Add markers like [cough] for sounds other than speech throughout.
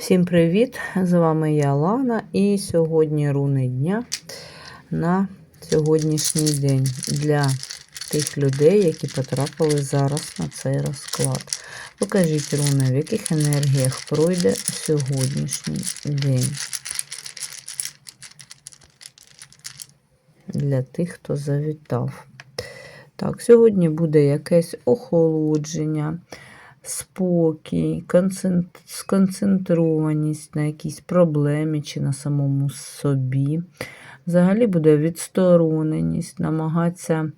Всім привіт! З вами я Лана, і сьогодні руни дня на сьогоднішній день для тих людей, які потрапили зараз на цей розклад. Покажіть руни, в яких енергіях пройде сьогоднішній день. Для тих, хто завітав. Так, сьогодні буде якесь охолодження спокій, сконцентрованість на якійсь проблемі чи на самому собі. Взагалі буде відстороненість, намагатися,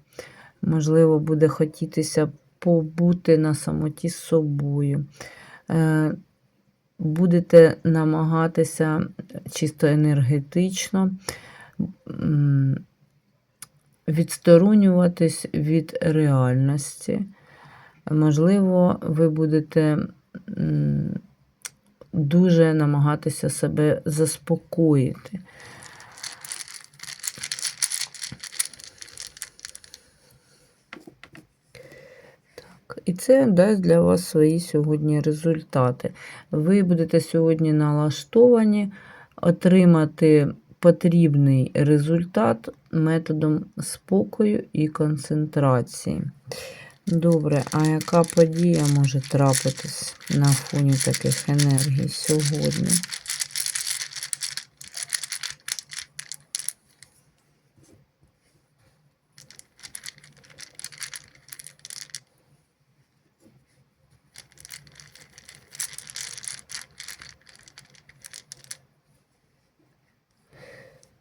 можливо, буде хотітися побути на самоті з собою. Е, Будете намагатися чисто енергетично відсторонюватись від реальності. Можливо, ви будете дуже намагатися себе заспокоїти. І це дасть для вас свої сьогодні результати. Ви будете сьогодні налаштовані отримати потрібний результат методом спокою і концентрації. Добре, а яка подія може трапитись на фоні таких енергій сьогодні?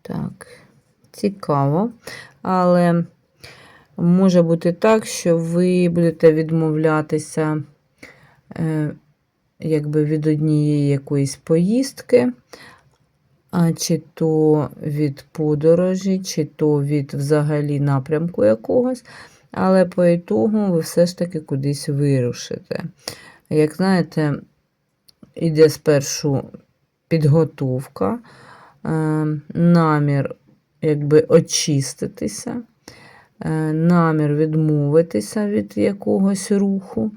Так, цікаво, але Може бути так, що ви будете відмовлятися е, якби від однієї якоїсь поїздки, а чи то від подорожі, чи то від взагалі напрямку якогось, але по ітогу ви все ж таки кудись вирушите. Як знаєте, іде спершу підготовка, е, намір якби очиститися. Е, намір відмовитися від якогось руху,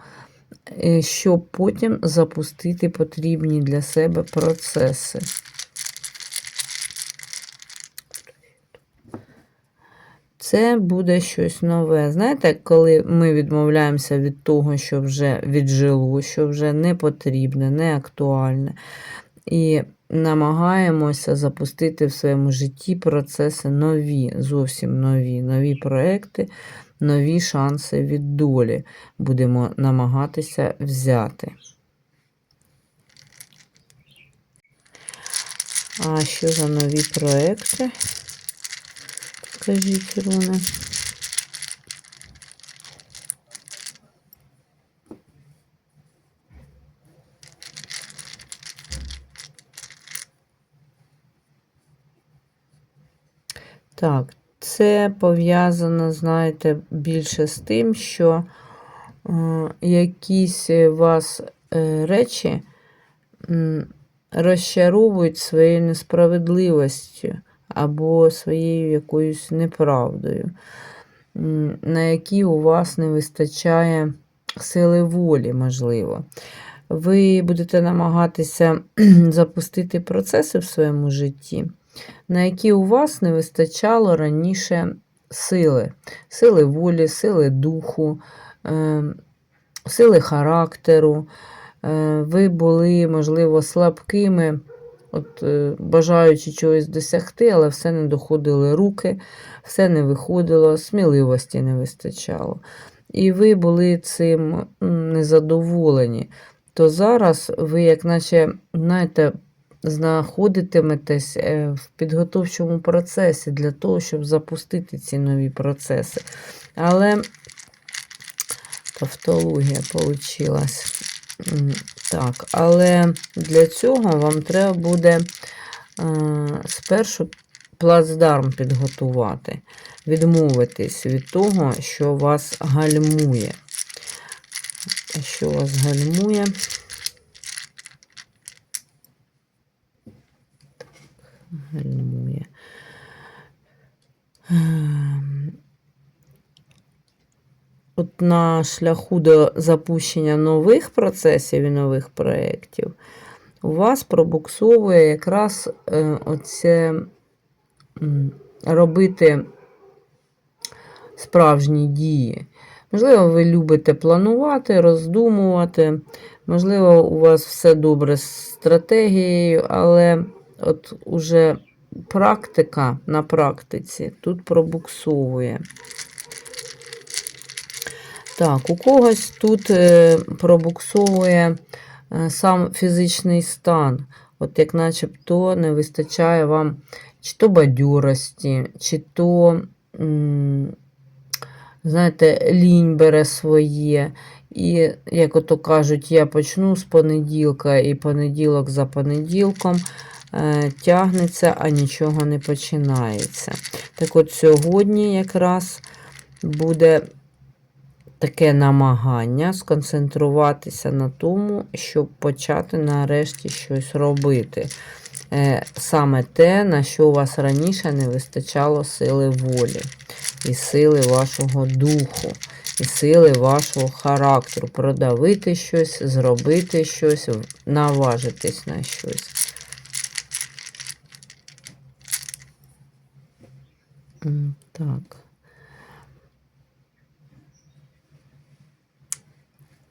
е, щоб потім запустити потрібні для себе процеси. Це буде щось нове. Знаєте, коли ми відмовляємося від того, що вже віджило, що вже не потрібне, не актуальне. І намагаємося запустити в своєму житті процеси нові, зовсім нові, нові проекти, нові шанси від долі будемо намагатися взяти. А що за нові проекти? Покажіть, Руни. Так, це пов'язано, знаєте, більше з тим, що е, якісь вас е, речі м, розчаровують своєю несправедливістю або своєю якоюсь неправдою, м, на які у вас не вистачає сили волі, можливо. Ви будете намагатися [clears throat] запустити процеси в своєму житті на які у вас не вистачало раніше сили, сили волі, сили духу, ем, сили характеру. Е, ви були, можливо, слабкими, от, е, бажаючи чогось досягти, але все не доходили руки, все не виходило, сміливості не вистачало. І ви були цим незадоволені. То зараз ви, як наче, знаєте, знаходитиметесь е, в підготовчому процесі для того, щоб запустити ці нові процеси. Але тавтологія вийшла. Так, але для цього вам треба буде е, спершу плацдарм підготувати, відмовитись від того, що вас гальмує. Що вас гальмує? Гальмує. Ем, от на шляху до запущення нових процесів і нових проєктів у вас пробуксовує якраз е, оце робити справжні дії. Можливо, ви любите планувати, роздумувати. Можливо, у вас все добре з стратегією, але от уже практика на практиці тут пробуксовує. Так, у когось тут е, пробуксовує е, сам фізичний стан. От як начебто не вистачає вам чи то бадьорості, чи то, знаєте, лінь бере своє. І, як ото кажуть, я почну з понеділка, і понеділок за понеділком тягнеться, а нічого не починається. Так от сьогодні якраз буде таке намагання сконцентруватися на тому, щоб почати нарешті щось робити. Е, Саме те, на що у вас раніше не вистачало сили волі, і сили вашого духу, і сили вашого характеру. Продавити щось, зробити щось, наважитись на щось. Так.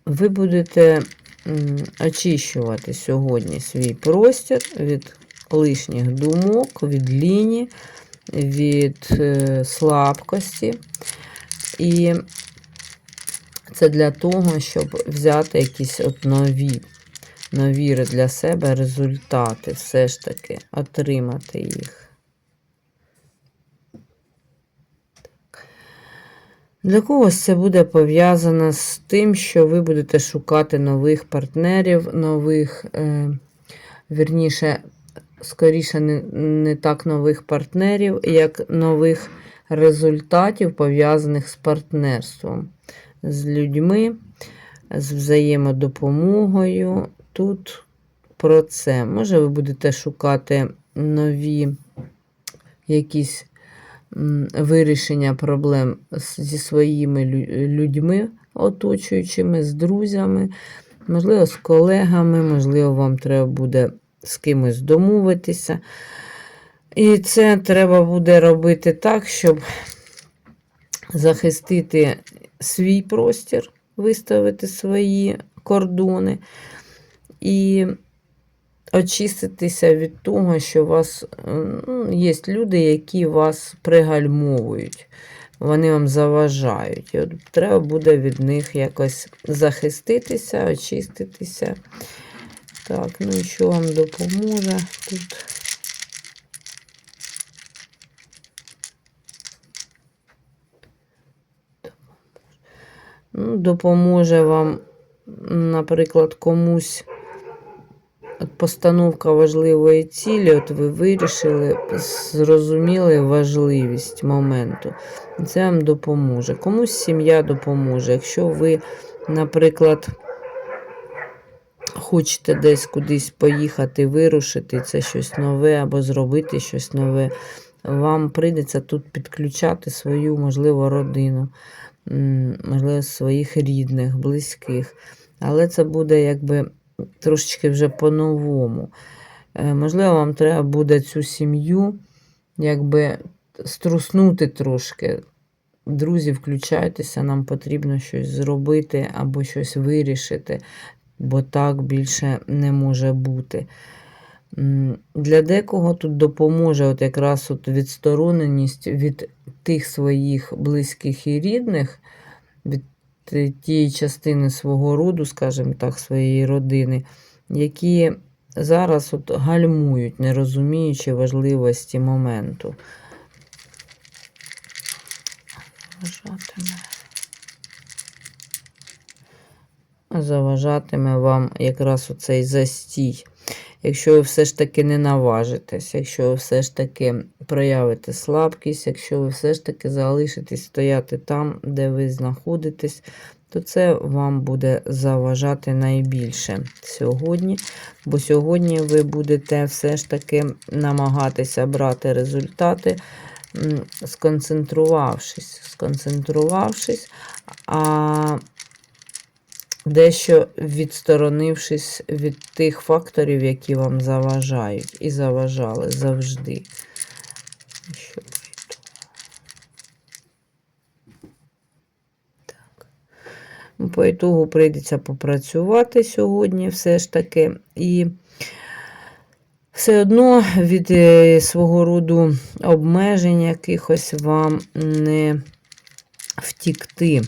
ви будете очищувати сьогодні свій простір від лишніх думок, від ліні, від е, слабкості. І це для того, щоб взяти якісь от нові, нові для себе результати, все ж таки, отримати їх. Для когось це буде пов'язано з тим, що ви будете шукати нових партнерів, нових, е, вірніше, скоріше, не, не так нових партнерів, як нових результатів, пов'язаних з партнерством, з людьми, з взаємодопомогою. Тут про це. Може, ви будете шукати нові якісь вирішення проблем зі своїми людьми, оточуючими, з друзями, можливо, з колегами, можливо, вам треба буде з кимось домовитися. І це треба буде робити так, щоб захистити свій простір, виставити свої кордони. І очиститися від того, що у вас ну, є люди, які вас пригальмовують, вони вам заважають. І от Треба буде від них якось захиститися, очиститися. Так, ну і що вам допоможе тут? Ну, Допоможе вам, наприклад, комусь постановка важливої цілі, от ви вирішили, зрозуміли важливість моменту. Це вам допоможе. Комусь сім'я допоможе. Якщо ви, наприклад, хочете десь кудись поїхати, вирушити, це щось нове або зробити щось нове, вам прийдеться тут підключати свою, можливо, родину, можливо, своїх рідних, близьких. Але це буде якби трошечки вже по-новому. Е, можливо, вам треба буде цю сім'ю якби струснути трошки. Друзі, включайтеся, нам потрібно щось зробити або щось вирішити, бо так більше не може бути. Для декого тут допоможе от якраз от відстороненість від тих своїх близьких і рідних, від тієї частини свого роду, скажімо так, своєї родини, які зараз от гальмують, не розуміючи важливості моменту. Заважатиме. Заважатиме вам якраз оцей застій. Якщо ви все ж таки не наважитесь, якщо ви все ж таки проявите слабкість, якщо ви все ж таки залишитесь стояти там, де ви знаходитесь, то це вам буде заважати найбільше сьогодні. Бо сьогодні ви будете все ж таки намагатися брати результати, сконцентрувавшись, сконцентрувавшись, а дещо відсторонившись від тих факторів, які вам заважають, і заважали завжди. По ітогу? Так. Ну, По ітогу прийдеться попрацювати сьогодні все ж таки. І все одно від е, свого роду обмежень якихось вам не втікти.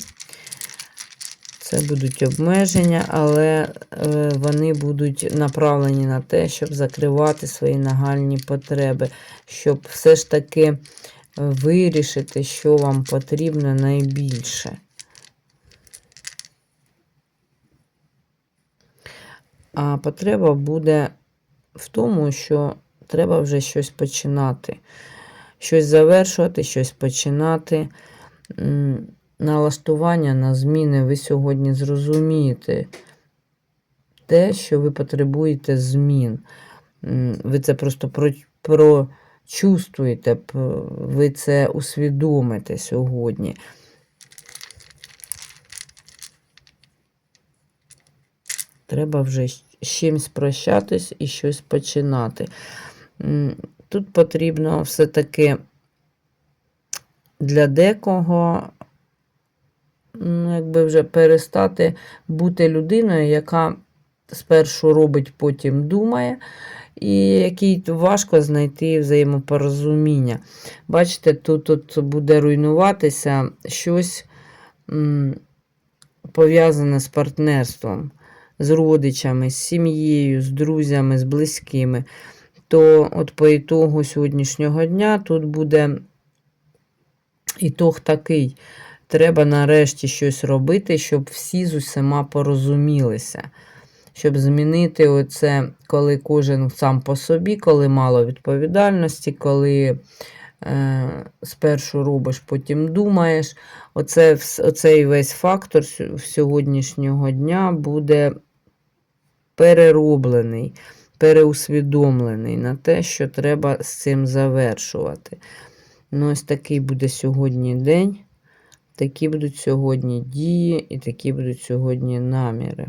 Це будуть обмеження, але е, вони будуть направлені на те, щоб закривати свої нагальні потреби, щоб все ж таки вирішити, що вам потрібно найбільше. А потреба буде в тому, що треба вже щось починати, щось завершувати, щось починати. Налаштування на зміни ви сьогодні зрозумієте те, що ви потребуєте змін. Ви це просто прочувствуєте, ви це усвідомите сьогодні. Треба вже з чимось прощатись і щось починати. Тут потрібно все-таки для декого ну, якби вже перестати бути людиною, яка спершу робить, потім думає, і якій важко знайти взаємопорозуміння. Бачите, тут, тут буде руйнуватися щось пов'язане з партнерством, з родичами, з сім'єю, з друзями, з близькими. То от по ітогу сьогоднішнього дня тут буде ітог такий. Треба нарешті щось робити, щоб всі з усіма порозумілися. Щоб змінити оце, коли кожен сам по собі, коли мало відповідальності, коли е, спершу робиш, потім думаєш. Оце, оцей весь фактор сьогоднішнього дня буде перероблений, переусвідомлений на те, що треба з цим завершувати. Ну, ось такий буде сьогодні день. Такі будуть сьогодні дії і такі будуть сьогодні наміри.